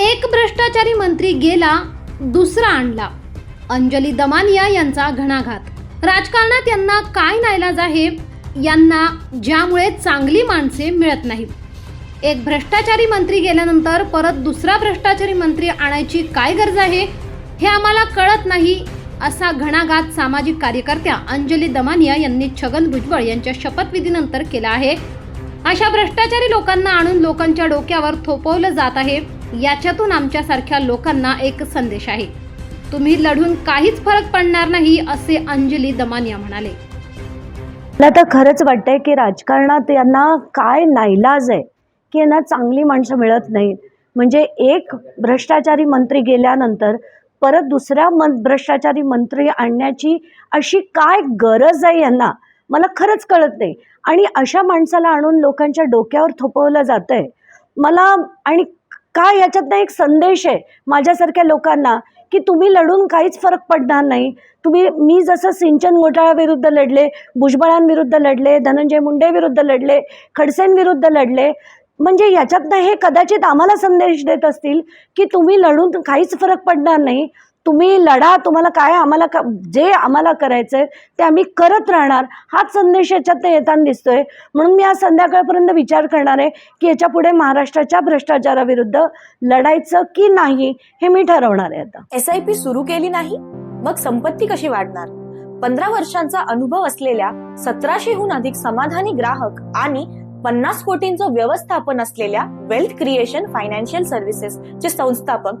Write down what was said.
एक भ्रष्टाचारी मंत्री गेला दुसरा आणला. अंजली दमानिया यांचा घणाघात. राजकारणात यांना काय नाईलाज आहे यांना ज्यामुळे चांगली माणसे मिळत नाहीत. एक भ्रष्टाचारी मंत्री गेल्यानंतर परत दुसरा भ्रष्टाचारी मंत्री आणायची काय गरज आहे? हे आम्हाला कळत नाही असा घणाघात सामाजिक कार्यकर्त्या अंजली दमानिया यांनी छगन भुजबळ यांच्या शपथविधीनंतर केला आहे. अशा भ्रष्टाचारी लोकांना आणून लोकांच्या डोक्यावर थोपवलं जात आहे. याच्यातून आमच्यासारख्या लोकांना एक संदेश आहे. तुम्ही लढून काहीच फरक पडणार नाही असे अंजली दमानिया म्हणाले. मला तर खरंच वाटतंय की राजकारणात यांना काय नाईलाज आहे की यांना चांगली माणसं मिळत नाहीत. म्हणजे एक भ्रष्टाचारी मंत्री गेल्यानंतर परत दुसरा मन भ्रष्टाचारी मंत्री आणण्याची अशी काय गरज आहे यांना? मला खरंच कळत नाही. आणि अशा माणसाला आणून लोकांच्या डोक्यावर थोपवलं जातं आहे मला आणि का याच्यातनं एक संदेश आहे माझ्यासारख्या लोकांना की तुम्ही लढून काहीच फरक पडणार नाही. तुम्ही मी जसं सिंचन घोटाळ्याविरुद्ध लढले भुजबळांविरुद्ध लढले धनंजय मुंडे विरुद्ध लढले खडसेंविरुद्ध लढले म्हणजे याच्यातनं हे कदाचित आम्हाला संदेश देत असतील की तुम्ही लढून काहीच फरक पडणार नाही. तुम्ही लढा तुम्हाला काय आम्हाला का जे आम्हाला करायचं आहे ते आम्ही करत राहणार. हाच संदेश याच्यातनं येताना दिसतोय. म्हणून मी आज संध्याकाळपर्यंत विचार करणार आहे की याच्यापुढे महाराष्ट्राच्या भ्रष्टाचाराविरुद्ध लढायचं की नाही हे मी ठरवणार आहे आता. एस आय पी सुरू केली नाही मग संपत्ती कशी वाढणार? पंधरा वर्षांचा अनुभव असलेल्या सतराशेहून अधिक समाधानी ग्राहक आणि पन्नास कोटींचं व्यवस्थापन असलेल्या वेल्थ क्रिएशन फायनान्शियल सर्व्हिसेस चे संस्थापक